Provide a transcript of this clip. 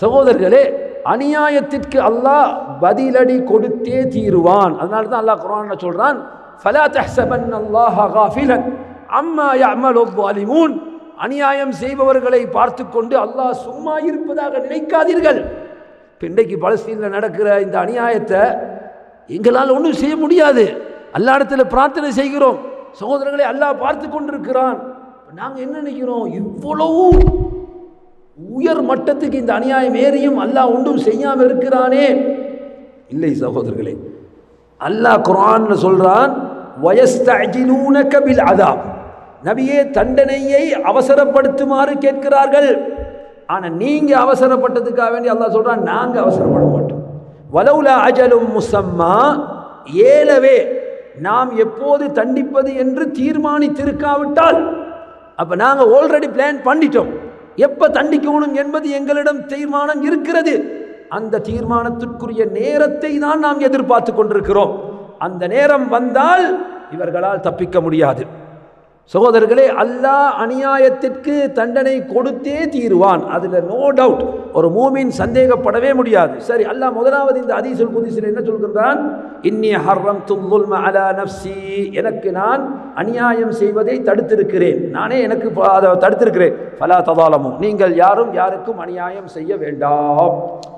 சகோதரர்களே அநியாயத்திற்கு அல்லாஹ் பதிலடி கொடுத்தே தீருவான். அதனால தான் அல்லாஹ் குரான் சொல்கிறான் ஃபலா தஹ்சபன் அல்லாஹ் காஃபிலன் அம்மா யமலு வாலிமூன் அநியாயம் செய்பவர்களை பார்த்து கொண்டு அல்லாஹ் சும்மா இருப்பதாக நினைக்காதீர்கள். இன்றைக்கு பலஸ்தீனில் நடக்கிற இந்த அநியாயத்தை எங்களால் ஒன்றும் செய்ய முடியாது. அல்லா இடத்துல பிரார்த்தனை செய்கிறோம். சகோதரர்களை அல்லாஹ் பார்த்து கொண்டிருக்கிறான். நாங்கள் என்ன நினைக்கிறோம்? இவ்வளவும் உயர் மட்டத்துக்கு இந்த அநியாயம் ஏறியும் அல்லாஹ் ஒன்றும் செய்யாமல் இருக்கிறானே. இல்லை சகோதரர்களே அல்லாஹ் குர்ஆன்ல சொல்றான் கபில் அதாப் நபியே தண்டனையை அவசரப்படுத்துமாறு கேட்கிறார்கள். ஆனால் நீங்க அவசரப்பட்டதுக்காக வேண்டி அல்லாஹ் சொல்றான் நாங்க அவசரப்பட மாட்டோம். வலவுல அஜலும் முசம்மா. ஏலவே நாம் எப்போது தண்டிப்பது என்று தீர்மானித்திருக்காவிட்டால். அப்ப நாங்க ஆல்ரெடி பிளான் பண்ணிட்டோம். எப்போ தண்டிக்கணும் என்பது எங்களிடம் தீர்மானம் இருக்கிறது. அந்த தீர்மானத்திற்குரிய நேரத்தை தான் நாம் எதிர்பார்த்து கொண்டிருக்கிறோம். அந்த நேரம் வந்தால் இவர்களால் தப்பிக்க முடியாது. சகோதரர்களே அல்லாஹ் அநியாயத்திற்கு தண்டனை கொடுத்தே தீருவான். அதில் நோ டவுட் ஒரு மூமின் சந்தேகப்படவே முடியாது. சரி அல்லாஹ் முதலாவது இந்த அதீசுல் புதிசில் என்ன சொல்கின்றான்? இன்னி ஹர்ரம் துல்லுல்ம அலா நப்சி எனக்கு நான் அநியாயம் செய்வதை தடுத்திருக்கிறேன். நானே எனக்கு அதை தடுத்திருக்கிறேன். பலா ததாலமும் நீங்கள் யாரும் யாருக்கும் அநியாயம் செய்ய வேண்டாம்.